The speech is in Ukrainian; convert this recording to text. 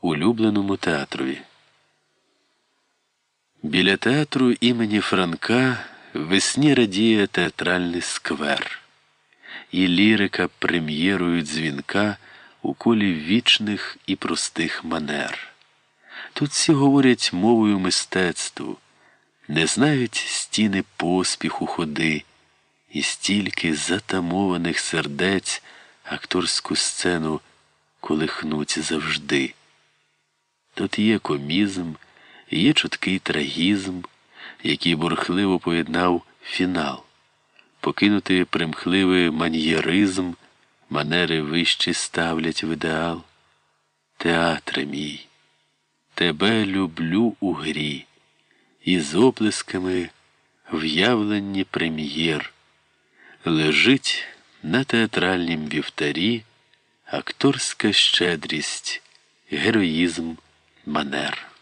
улюбленому театрові. Біля театру імені Франка весні радіє театральний сквер, і лірика прем'єрою дзвінка у колі вічних і простих манер. Тут всі говорять мовою мистецтву, не знають стіни поспіху ходи, і стільки затамованих сердець акторську сцену колихнуть завжди. Тут є комізм, є чуткий трагізм, який бурхливо поєднав фінал, покинути примхливий маньєризм, манери вищі ставлять в ідеал. Театре мій, тебе люблю у грі, і з оплесками в'явленні прем'єр лежить на театральнім вівтарі акторська щедрість, героїзм манер.